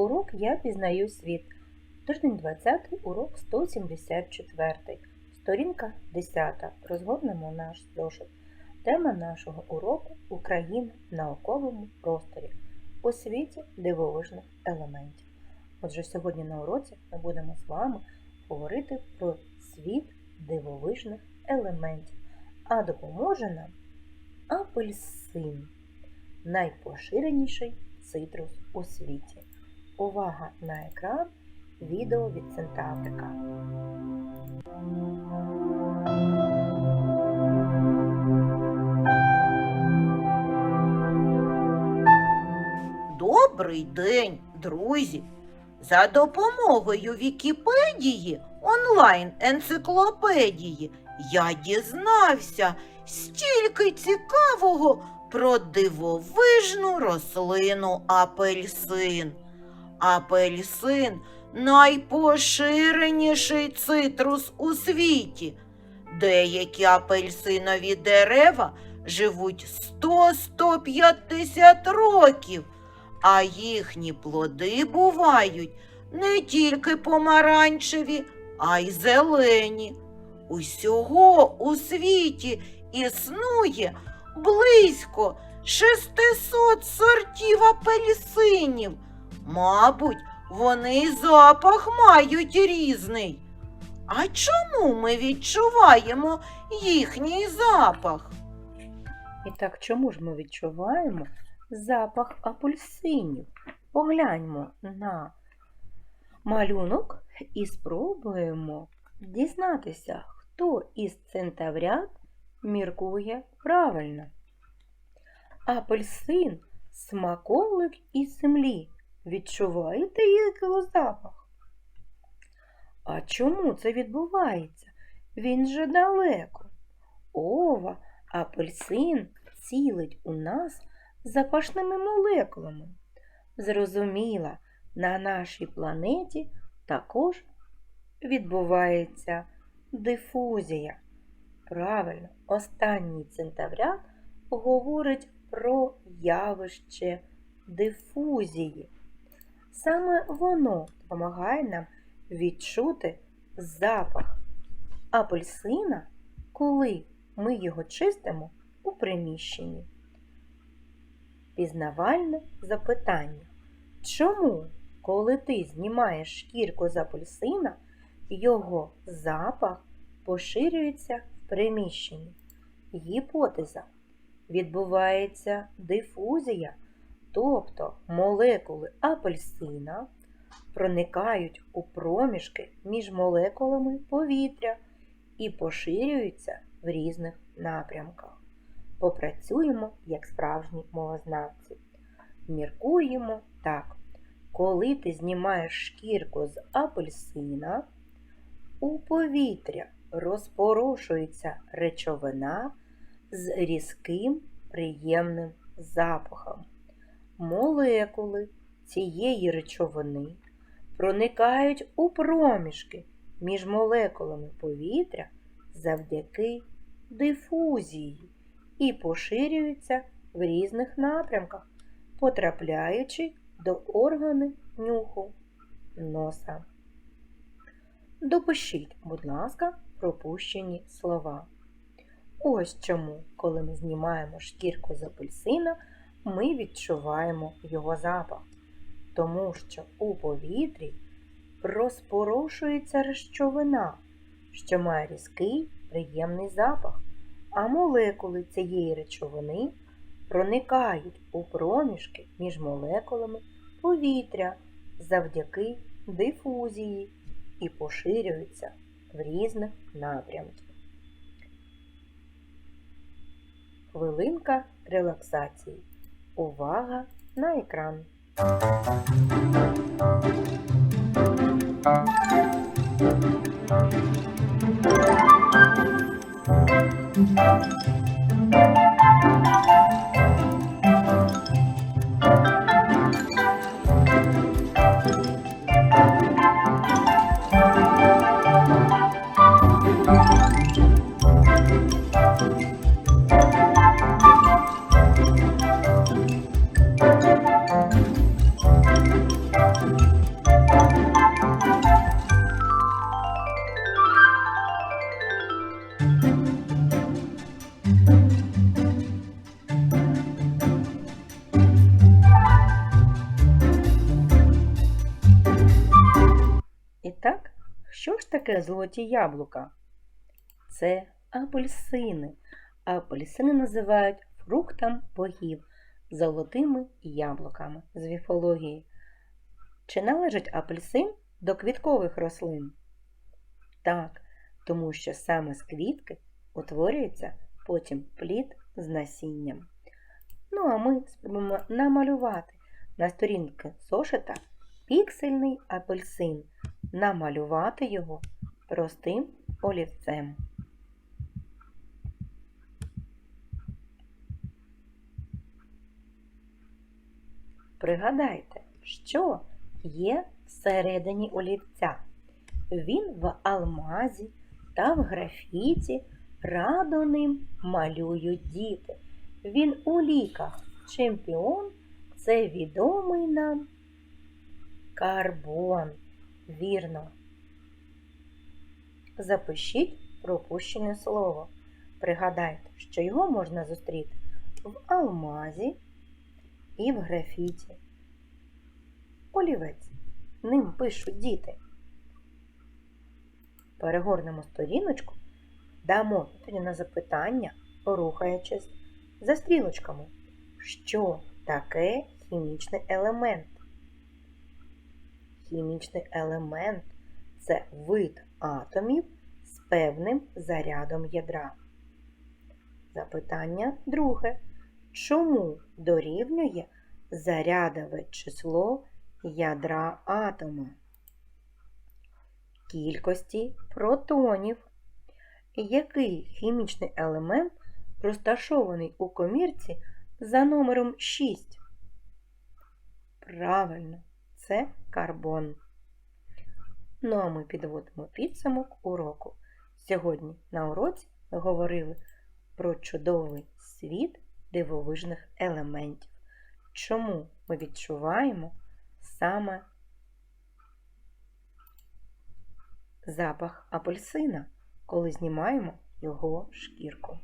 Урок Я пізнаю світ. Тиждень 20, урок 174. Сторінка 10. Розгорнемо наш зошит. Тема нашого уроку Україна в науковому просторі у світі дивовижних елементів. Отже, сьогодні на уроці ми будемо з вами говорити про світ дивовижних елементів, а допоможе нам апельсин найпоширеніший цитрус у світі. Увага на екран відео від Центаврика. Добрий день, друзі! За допомогою Вікіпедії, онлайн-енциклопедії, я дізнався стільки цікавого про дивовижну рослину апельсин. Апельсин найпоширеніший цитрус у світі. Деякі апельсинові дерева живуть 100-150 років, а їхні плоди бувають не тільки помаранчеві, а й зелені. Усього у світі існує близько 600 сортів апельсинів. Мабуть, вони й запах мають різний. А чому ми відчуваємо їхній запах? І так, чому ж ми відчуваємо запах апельсинів? Погляньмо на малюнок і спробуємо дізнатися, хто із центаврят міркує правильно. Апельсин смаколик із землі. Відчуваєте його запах? А чому це відбувається? Він же далеко. Ова, апельсин цілить у нас запашними молекулами. Зрозуміла, на нашій планеті також відбувається дифузія. Правильно, останній центаврят говорить про явище дифузії. Саме воно допомагає нам відчути запах апельсина, коли ми його чистимо у приміщенні. Пізнавальне запитання. Чому, коли ти знімаєш шкірку з апельсина, його запах поширюється в приміщенні? Гіпотеза. Відбувається дифузія, тобто молекули апельсина проникають у проміжки між молекулами повітря і поширюються в різних напрямках. Попрацюємо як справжні мовознавці. Міркуємо так. Коли ти знімаєш шкірку з апельсина, у повітря розпорошується речовина з різким приємним запахом. Молекули цієї речовини проникають у проміжки між молекулами повітря завдяки дифузії і поширюються в різних напрямках, потрапляючи до органи нюху носа. Допишіть, будь ласка, пропущені слова. Ось чому, коли ми знімаємо шкірку з апельсина, ми відчуваємо його запах, тому що у повітрі розпорошується речовина, що має різкий приємний запах, а молекули цієї речовини проникають у проміжки між молекулами повітря завдяки дифузії і поширюються в різних напрямках. Хвилинка релаксації. Увага на екран. Thank you. Що ж таке золоті яблука? Це апельсини. Апельсини називають фруктом богів, золотими яблуками з міфології. Чи належить апельсин до квіткових рослин? Так, тому що саме з квітки утворюється потім плід з насінням. Ну а ми спробуємо намалювати на сторінки зошита піксельний апельсин, намалювати його простим олівцем. Пригадайте, що є всередині олівця. Він в алмазі та в графіті радо ним малюють діти. Він у ліках чемпіон, це відомий нам карбон. Вірно. Запишіть пропущене слово. Пригадайте, що його можна зустріти в алмазі і в графіті. Олівець. Ним пишуть діти. Перегорнемо сторіночку, дамо відповіді на запитання, рухаючись за стрілочками. Що таке хімічний елемент? Хімічний елемент це вид атомів з певним зарядом ядра. Запитання друге. Чому дорівнює зарядове число ядра атома? Кількості протонів. Який хімічний елемент розташований у комірці за номером 6? Правильно, це карбон. Ну а ми підводимо підсумок уроку. Сьогодні на уроці ми говорили про чудовий світ дивовижних елементів. Чому ми відчуваємо саме запах апельсина, коли знімаємо його шкірку?